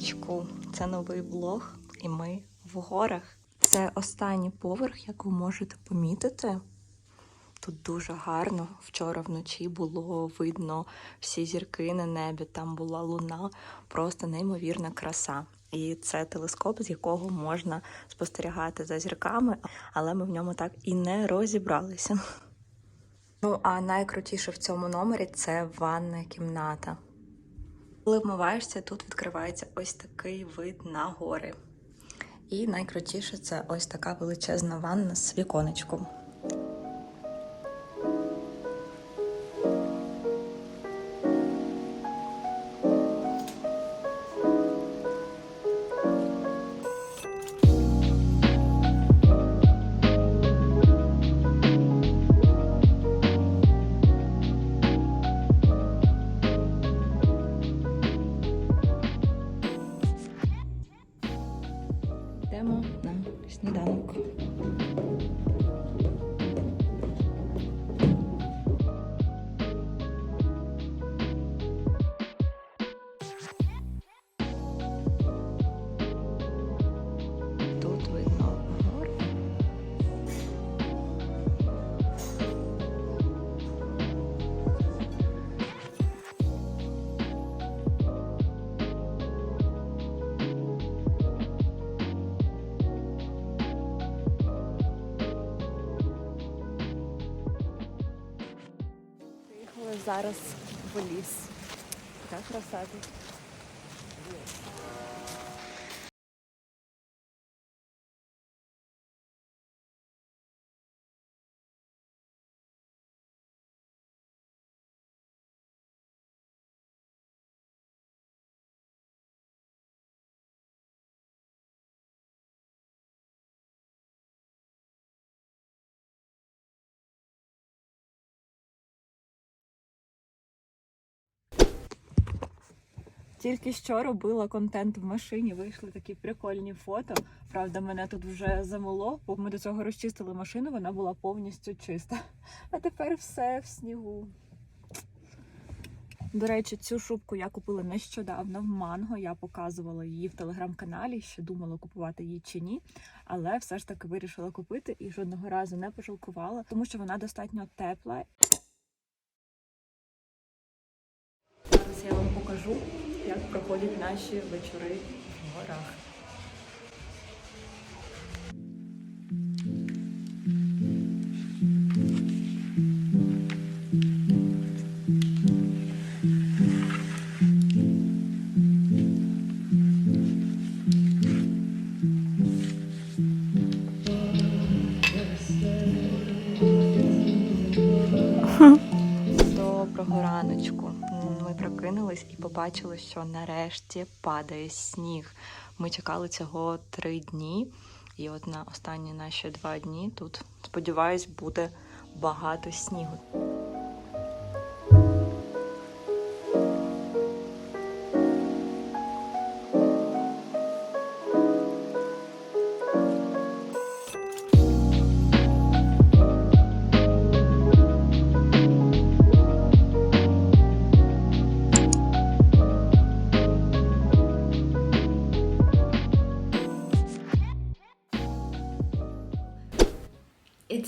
раночку. Це новий влог, і ми в горах. Це останній поверх, як ви можете помітити. Тут дуже гарно. Вчора вночі було видно всі зірки на небі. Там була луна, просто неймовірна краса. І це телескоп, з якого можна спостерігати за зірками, але ми в ньому так і не розібралися. Ну а найкрутіше в цьому номері це ванна кімната. Коли вмиваєшся, тут відкривається ось такий вид на гори. І найкрутіше це ось така величезна ванна з віконечком. Зараз в ліс. Така краса Тільки що робила контент в машині, вийшли такі прикольні фото. Правда, мене тут вже замоло, бо ми до цього розчистили машину, вона була повністю чиста. А тепер все в снігу. До речі, цю шубку я купила нещодавно в Манго. Я показувала її в телеграм-каналі, ще думала купувати її чи ні. Але все ж таки вирішила купити і жодного разу не пожалкувала, тому що вона достатньо тепла. Зараз я вам покажу, як проходять наші вечори в горах. Побачили, що нарешті падає сніг. Ми чекали цього три дні, і от на останні наші два дні тут, сподіваюсь, буде багато снігу.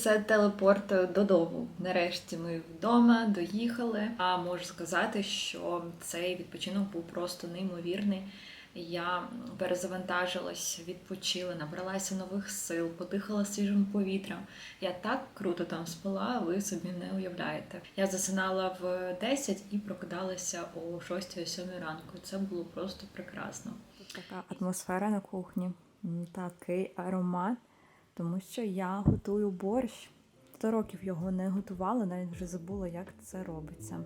Це телепорт додому. Нарешті ми вдома доїхали. А можу сказати, що цей відпочинок був просто неймовірний. Я перезавантажилась, відпочила, набралася нових сил, подихала свіжим повітрям. Я так круто там спала, ви собі не уявляєте. Я засинала в 10 і прокидалася о 6-7 ранку. Це було просто прекрасно. Така атмосфера на кухні, такий аромат, тому що я готую борщ. 100 років його не готувала, навіть вже забула, як це робиться.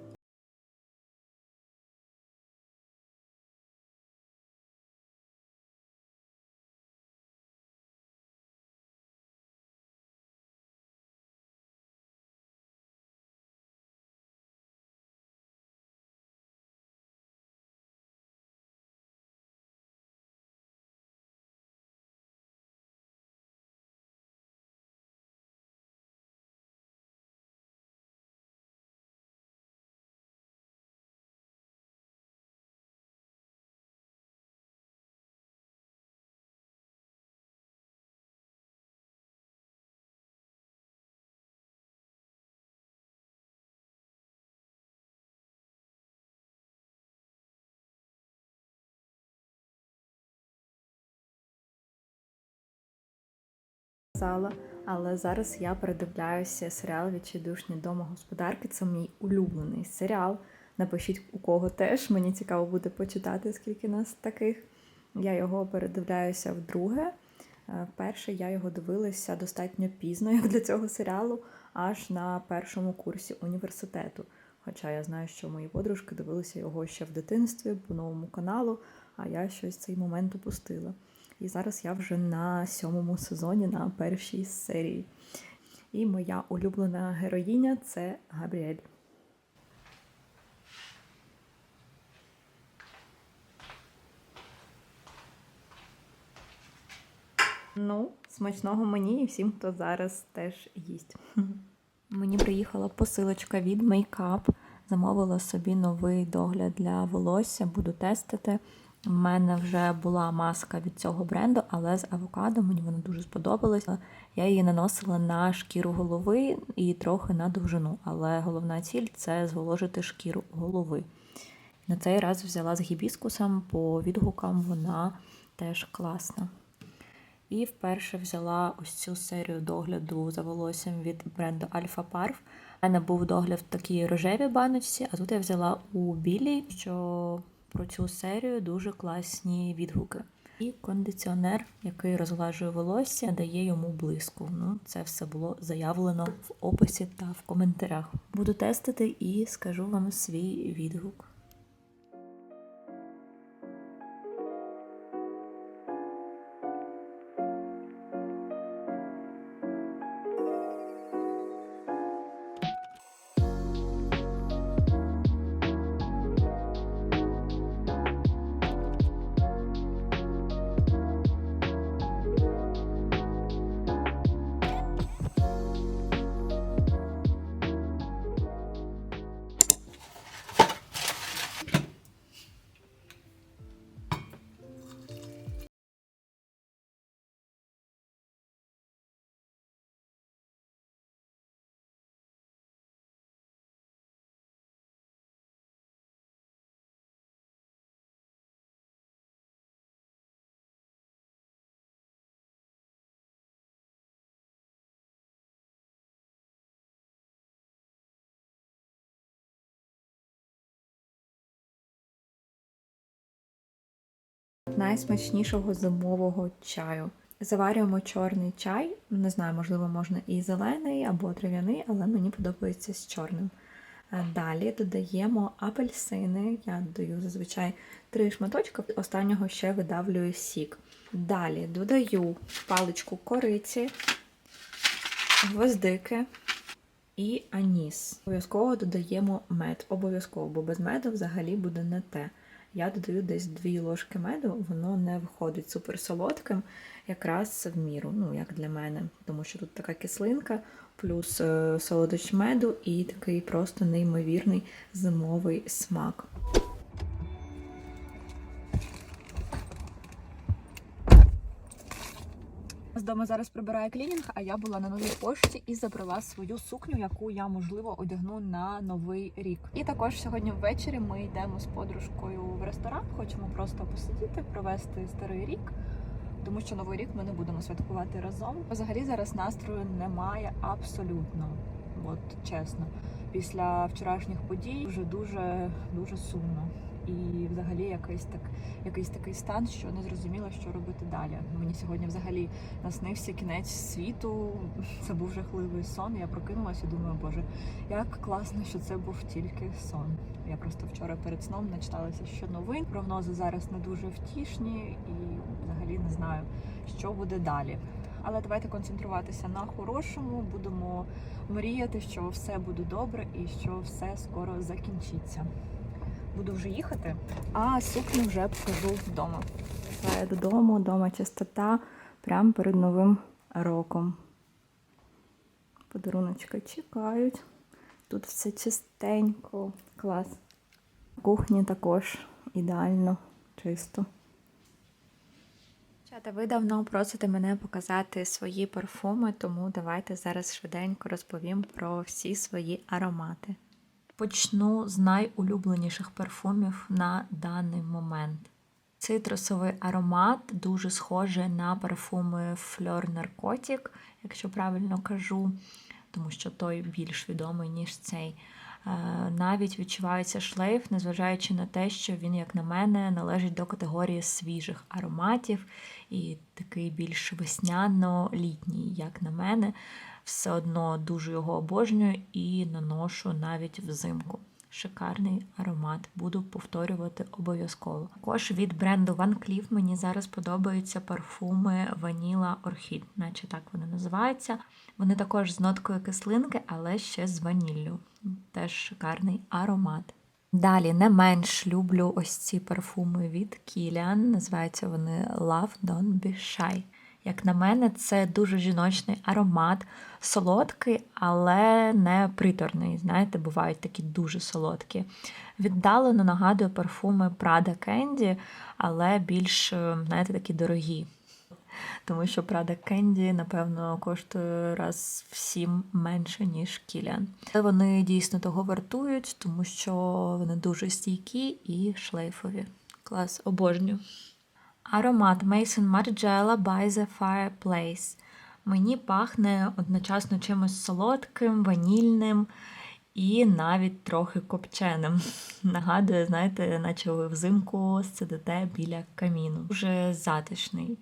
Зала, але зараз я передивляюся серіал Відчайдушні домогосподарки. Це мій улюблений серіал. Напишіть у кого теж. Мені цікаво буде почитати, скільки нас таких. Я його передивляюся вдруге. Е, Вперше я його дивилася достатньо пізно, як для цього серіалу, аж на першому курсі університету. Хоча я знаю, що мої подружки дивилися його ще в дитинстві по новому каналу, а я щось цей момент упустила. І зараз я вже на сьомому сезоні на першій серії. І моя улюблена героїня це Габріель. Ну, смачного мені і всім, хто зараз теж їсть. Мені приїхала посилочка від Makeup. Замовила собі новий догляд для волосся, буду тестити. У мене вже була маска від цього бренду, але з авокадо мені вона дуже сподобалася. Я її наносила на шкіру голови і трохи на довжину, але головна ціль це зволожити шкіру голови. На цей раз взяла з гібіскусом, по відгукам вона теж класна. І вперше взяла ось цю серію догляду за волоссям від бренду Alpha Parf. У мене був догляд в такій рожевій баночці, а тут я взяла у білій, що про цю серію дуже класні відгуки. І кондиціонер, який розглажує волосся, дає йому блиску. Ну, це все було заявлено в описі та в коментарях. Буду тестити і скажу вам свій відгук. Найсмачнішого зимового чаю. Заварюємо чорний чай. Не знаю, можливо, можна і зелений або трав'яний, але мені подобається з чорним. Е, Далі додаємо апельсини. Я додаю зазвичай три шматочки, останнього ще видавлюю сік. Далі додаю паличку кориці, гвоздики і аніс. Обов'язково додаємо мед. Обов'язково, бо без меду взагалі буде не те. Я додаю десь 2 ложки меду, воно не виходить супер солодким, якраз в міру, ну як для мене, тому що тут така кислинка, плюс е, солодощ меду і такий просто неймовірний зимовий смак. З дому зараз прибирає клінінг, а я була на новій пошті і забрала свою сукню, яку я можливо одягну на новий рік. І також сьогодні ввечері ми йдемо з подружкою в ресторан. Хочемо просто посидіти, провести старий рік. Тому що новий рік ми не будемо святкувати разом. Взагалі зараз настрою немає абсолютно. От чесно, після вчорашніх подій вже дуже дуже сумно. І взагалі якийсь так, якийсь такий стан, що не зрозуміло, що робити далі. Мені сьогодні взагалі наснився кінець світу. Це був жахливий сон. Я прокинулася і думаю, боже, як класно, що це був тільки сон. Я просто вчора перед сном начиталася що новин. Прогнози зараз не дуже втішні і взагалі не знаю, що буде далі. Але давайте концентруватися на хорошому. Будемо мріяти, що все буде добре і що все скоро закінчиться. Буду вже їхати, а сукню вже покажу вдома. Я додому, вдома чистота, прямо перед новим роком. Подаруночки чекають. Тут все чистенько, клас. Кухні також ідеально чисто. Чата, ви давно просите мене показати свої парфуми, тому давайте зараз швиденько розповім про всі свої аромати. Почну з найулюбленіших парфумів на даний момент. Цитрусовий аромат дуже схожий на парфуми Fleur Narcotic, якщо правильно кажу, тому що той більш відомий, ніж цей. Е, Навіть відчувається шлейф, незважаючи на те, що він, як на мене, належить до категорії свіжих ароматів і такий більш весняно-літній, як на мене. Все одно дуже його обожнюю і наношу навіть взимку. Шикарний аромат, буду повторювати обов'язково. Також від бренду Van Cleef мені зараз подобаються парфуми Vanilla Orchid, наче так вони називаються. Вони також з ноткою кислинки, але ще з ваніллю. Теж шикарний аромат. Далі не менш люблю ось ці парфуми від Kilian. Називаються вони Love Don't Be Shy. Як на мене, це дуже жіночний аромат, солодкий, але не приторний. Знаєте, бувають такі дуже солодкі. Віддалено нагадує парфуми Prada Candy, але більш, е, знаєте, такі дорогі. Тому що Prada Candy, напевно, коштує раз в сім менше, ніж Kilian. Але вони дійсно того вартують, тому що вони дуже стійкі і шлейфові. Клас, обожнюю. Аромат Mason Margiela by the Fireplace. Мені пахне одночасно чимось солодким, ванільним і навіть трохи копченим. Нагадує, знаєте, наче ви взимку сидите біля каміну. Дуже затишний.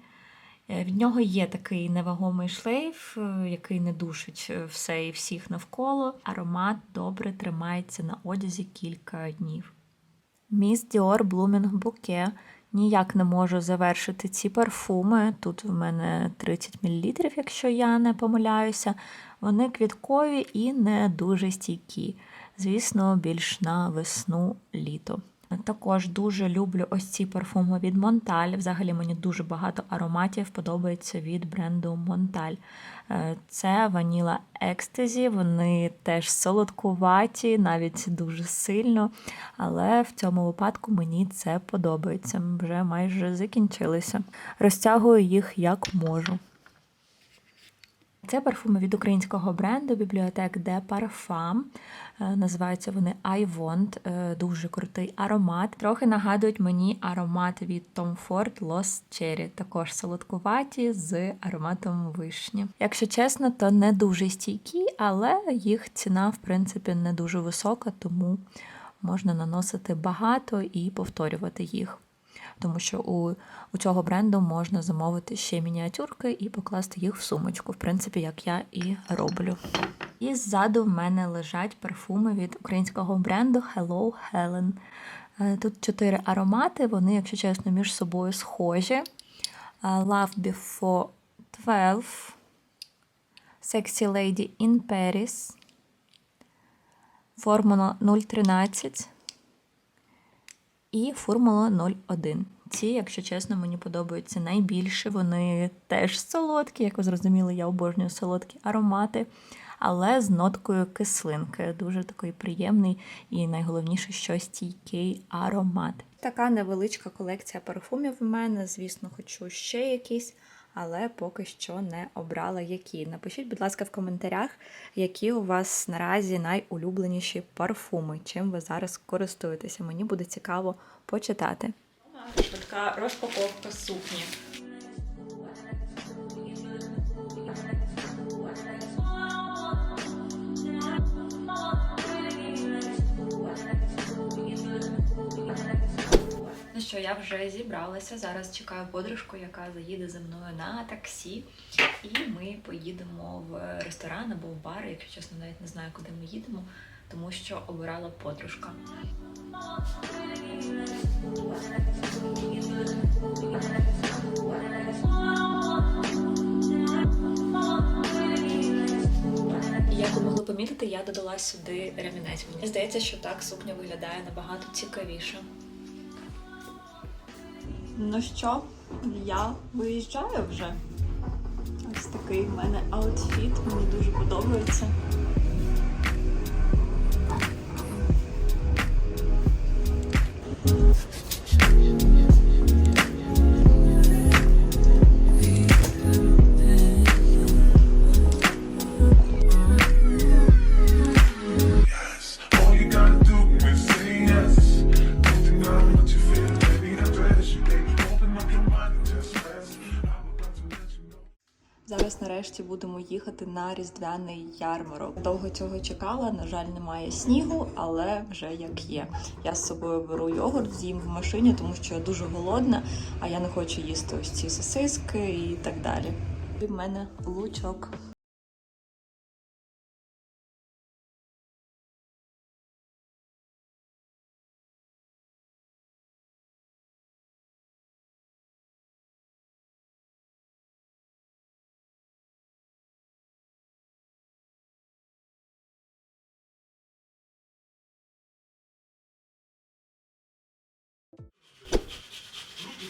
Е, Від нього є такий невагомий шлейф, е, який не душить все і всіх навколо. Аромат добре тримається на одязі кілька днів. Міс Діор Blooming Bouquet. Ніяк не можу завершити ці парфуми. Тут в мене 30 мл, якщо я не помиляюся. Вони квіткові і не дуже стійкі. Звісно, більш на весну літо. Також дуже люблю ось ці парфуми від Монталь. Взагалі мені дуже багато ароматів подобається від бренду Монталь. Е, Це ваніла екстазі, вони теж солодкуваті, навіть дуже сильно. Але в цьому випадку мені це подобається. Вже майже закінчилися. Розтягую їх як можу. Це парфуми від українського бренду бібліотек De Parfum. Е, Називаються вони I Want. Е, Дуже крутий аромат. Трохи нагадують мені аромат від Tom Ford Lost Cherry. Також солодкуваті з ароматом вишні. Якщо чесно, то не дуже стійкі, але їх ціна, в принципі, не дуже висока, тому можна наносити багато і повторювати їх тому що у, у цього бренду можна замовити ще мініатюрки і покласти їх в сумочку, в принципі, як я і роблю. І ззаду в мене лежать парфуми від українського бренду Hello Helen. Е, Тут чотири аромати, вони, якщо чесно, між собою схожі. Е, Love Before 12, Sexy Lady in Paris, Формула 013 і Формула 01. Ці, якщо чесно, мені подобаються найбільше. Вони теж солодкі, як ви зрозуміли, я обожнюю солодкі аромати, але з ноткою кислинки. Дуже такий приємний і найголовніше, що стійкий аромат. Така невеличка колекція парфумів в мене. Звісно, хочу ще якісь. Але поки що не обрала які. Напишіть, будь ласка, в коментарях, які у вас наразі найулюбленіші парфуми, чим ви зараз користуєтеся. Мені буде цікаво почитати. Швидка розпаковка сукні. Я вже зібралася. Зараз чекаю подружку, яка заїде за мною на таксі. І ми поїдемо в ресторан або в бар. Якщо чесно, навіть не знаю, куди ми їдемо, тому що обирала подружка. Як ви могли помітити, я додала сюди ремінець. Мені здається, що так сукня виглядає набагато цікавіше. Ну що, я виїжджаю вже. Ось такий в мене аутфіт, мені дуже подобається. Нарешті будемо їхати на різдвяний ярмарок. Довго цього чекала. На жаль, немає снігу, але вже як є. Я з собою беру йогурт, з'їм в машині, тому що я дуже голодна, а я не хочу їсти ось ці сосиски і так далі. І в мене лучок.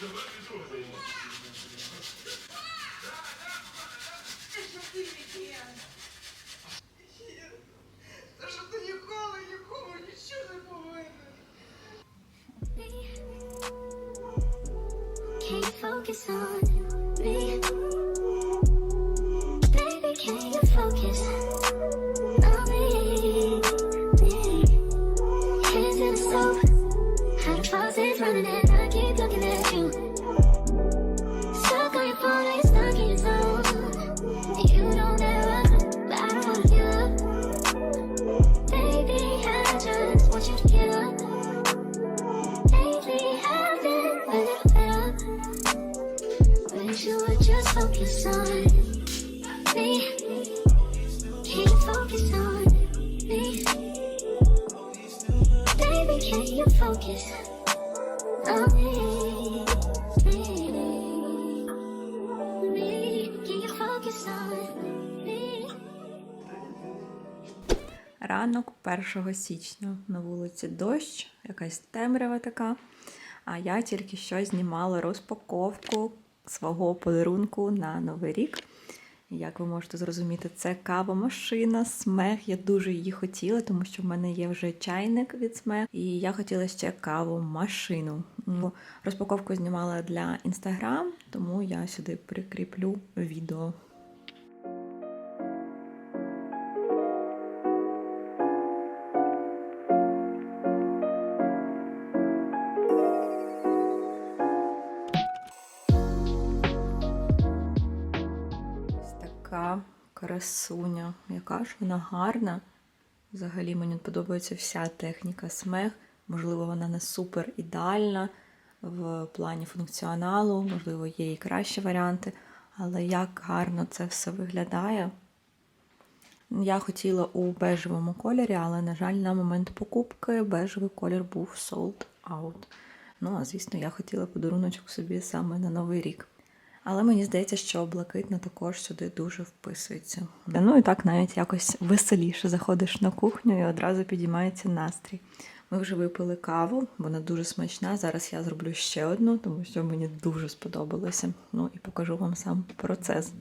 You focus on me? Baby, can you focus on me? Hands in the soap, how the faucet's running and focus on me? Ранок 1 січня на вулиці дощ, якась темрява така. А я тільки що знімала розпаковку свого подарунку на Новий рік. Як ви можете зрозуміти, це кава-машина, смех. Я дуже її хотіла, тому що в мене є вже чайник від смех, і я хотіла ще каву-машину. Ну, Розпаковку знімала для інстаграм, тому я сюди прикріплю відео. Красуня. Яка ж вона гарна. Взагалі мені подобається вся техніка смех. Можливо, вона не супер ідеальна в плані функціоналу, можливо, є і кращі варіанти, але як гарно це все виглядає. Я хотіла у бежевому кольорі, але, на жаль, на момент покупки бежевий колір був sold out. Ну, а звісно, я хотіла подаруночок собі саме на Новий рік. Але мені здається, що блакитна також сюди дуже вписується. Ну і так навіть якось веселіше заходиш на кухню і одразу підіймається настрій. Ми вже випили каву, вона дуже смачна. Зараз я зроблю ще одну, тому що мені дуже сподобалося. Ну і покажу вам сам процес.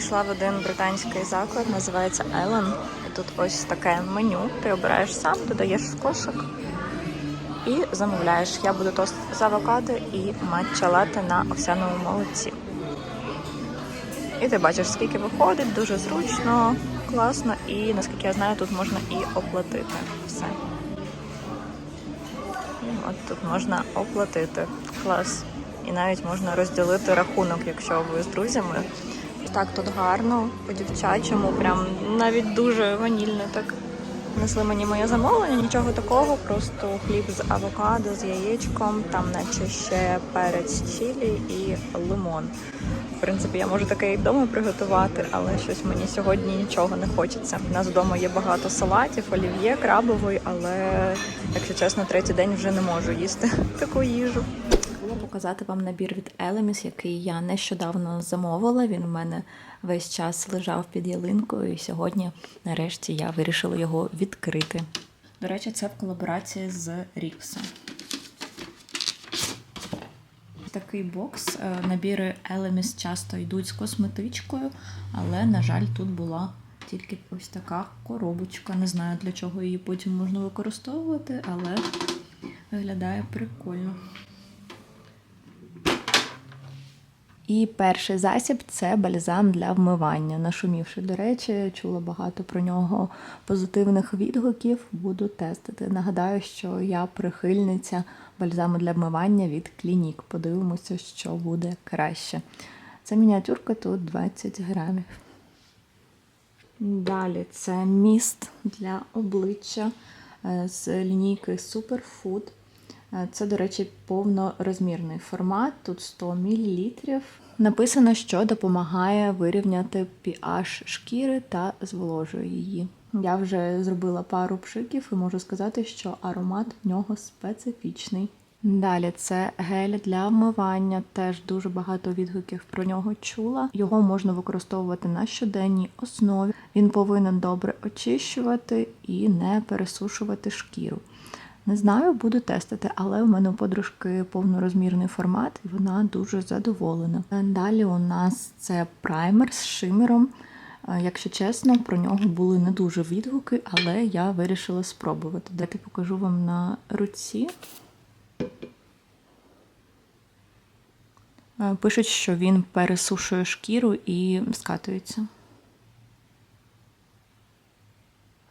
Прийшла в один британський заклад, називається Елен. Тут ось таке меню. Ти обираєш сам, додаєш в кошик і замовляєш. Я буду тост з авокадо і матча лате на овсяному молоці. І ти бачиш, скільки виходить, дуже зручно, класно, і наскільки я знаю, тут можна і оплатити все. От тут можна оплатити. Клас. І навіть можна розділити рахунок, якщо ви з друзями. Так, тут гарно, по-дівчачому, прям навіть дуже ванільно так. Несли мені моє замовлення, нічого такого, просто хліб з авокадо, з яєчком, там наче ще перець чилі і лимон. В принципі, я можу таке і вдома приготувати, але щось мені сьогодні нічого не хочеться. У нас вдома є багато салатів, олів'є, крабовий, але якщо чесно, третій день вже не можу їсти таку їжу. Показати вам набір від Elemis, який я нещодавно замовила. Він у мене весь час лежав під ялинкою, і сьогодні, нарешті, я вирішила його відкрити. До речі, це в колаборації з Ріксом. Такий бокс. Е, Набіри Elemis часто йдуть з косметичкою, але, на жаль, тут була тільки ось така коробочка. Не знаю, для чого її потім можна використовувати, але виглядає прикольно. І перший засіб це бальзам для вмивання. Нашумівши, до речі, чула багато про нього позитивних відгуків. Буду тестити. Нагадаю, що я прихильниця бальзаму для вмивання від Клінік. Подивимося, що буде краще. Це мініатюрка тут 20 грамів. Далі це міст для обличчя е, з лінійки Superfood. Е, Це, до речі, повнорозмірний формат, тут 100 мл. Написано, що допомагає вирівняти pH шкіри та зволожує її. Я вже зробила пару пшиків і можу сказати, що аромат в нього специфічний. Далі це гель для вмивання. Теж дуже багато відгуків про нього чула. Його можна використовувати на щоденній основі. Він повинен добре очищувати і не пересушувати шкіру. Не знаю, буду тестити, але у мене у подружки повнорозмірний формат, і вона дуже задоволена. Далі у нас це праймер з шимером. Е, Якщо чесно, про нього були не дуже відгуки, але я вирішила спробувати. Давайте покажу вам на руці. Е, Пишуть, що він пересушує шкіру і скатується.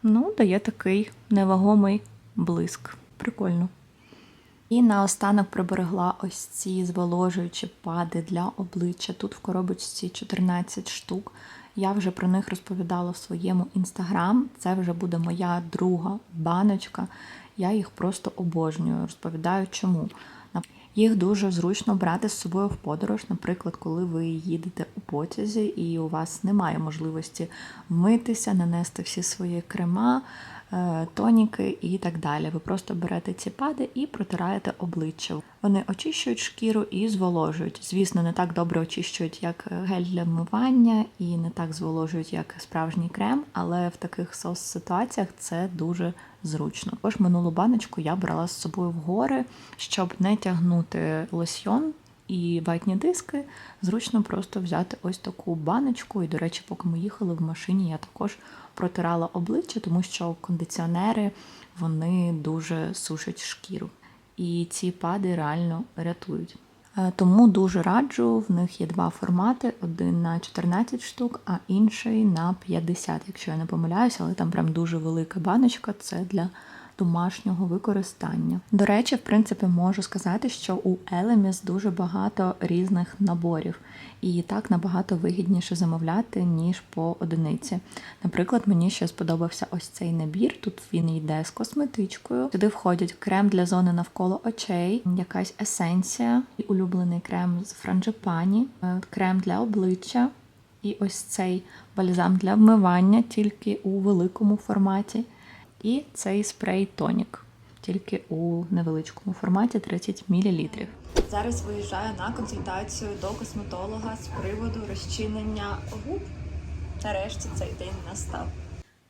Ну, дає такий невагомий блиск. Прикольно. І наостанок приберегла ось ці зволожуючі пади для обличчя. Тут в коробочці 14 штук. Я вже про них розповідала в своєму інстаграм. Це вже буде моя друга баночка. Я їх просто обожнюю. Розповідаю чому. Їх дуже зручно брати з собою в подорож, наприклад, коли ви їдете у потязі і у вас немає можливості вмитися, нанести всі свої крема, тоніки і так далі. Ви просто берете ці пади і протираєте обличчя. Вони очищують шкіру і зволожують. Звісно, не так добре очищують, як гель для вмивання, і не так зволожують, як справжній крем, але в таких сос-ситуаціях це дуже зручно. Також минулу баночку я брала з собою в гори, щоб не тягнути лосьйон і ватні диски. Зручно просто взяти ось таку баночку. І, до речі, поки ми їхали в машині, я також протирала обличчя, тому що кондиціонери вони дуже сушать шкіру. І ці пади реально рятують. Е, Тому дуже раджу. В них є два формати: один на 14 штук, а інший на 50, якщо я не помиляюся, але там прям дуже велика баночка. Це для домашнього використання. До речі, в принципі, можу сказати, що у Elemis дуже багато різних наборів, і так набагато вигідніше замовляти, ніж по одиниці. Наприклад, мені ще сподобався ось цей набір. Тут він йде з косметичкою. Сюди входять крем для зони навколо очей, якась есенція, улюблений крем з франджипані, е, крем для обличчя. І ось цей бальзам для вмивання тільки у великому форматі. І цей спрей тонік, тільки у невеличкому форматі 30 мл. Зараз виїжджаю на консультацію до косметолога з приводу розчинення губ. Нарешті цей день настав.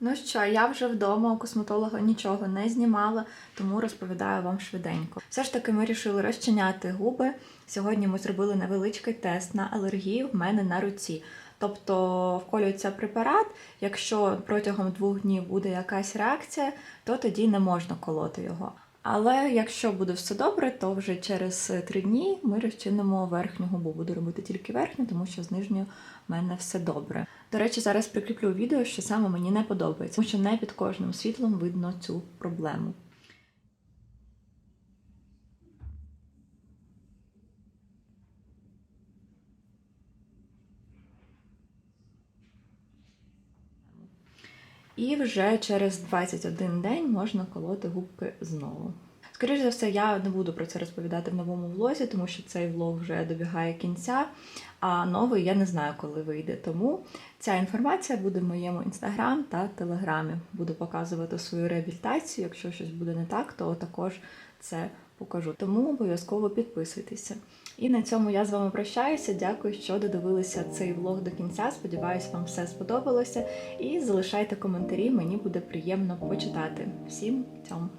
Ну що, я вже вдома у косметолога нічого не знімала, тому розповідаю вам швиденько. Все ж таки, ми вирішили розчиняти губи. Сьогодні ми зробили невеличкий тест на алергію в мене на руці. Тобто вколюється препарат. Якщо протягом двох днів буде якась реакція, то тоді не можна колоти його. Але якщо буде все добре, то вже через три дні ми розчинимо верхню губу. Буду робити тільки верхню, тому що з нижньою в мене все добре. До речі, зараз прикріплю відео, що саме мені не подобається, тому що не під кожним світлом видно цю проблему. І вже через 21 день можна колоти губки знову. Скоріше за все, я не буду про це розповідати в новому влозі, тому що цей влог вже добігає кінця, а новий я не знаю, коли вийде. Тому ця інформація буде в моєму інстаграм та телеграмі. Буду показувати свою реабілітацію. Якщо щось буде не так, то також це покажу. Тому обов'язково підписуйтеся. І на цьому я з вами прощаюся. Дякую, що додивилися цей влог до кінця. Сподіваюсь, вам все сподобалося. І залишайте коментарі, мені буде приємно почитати. Всім цьому!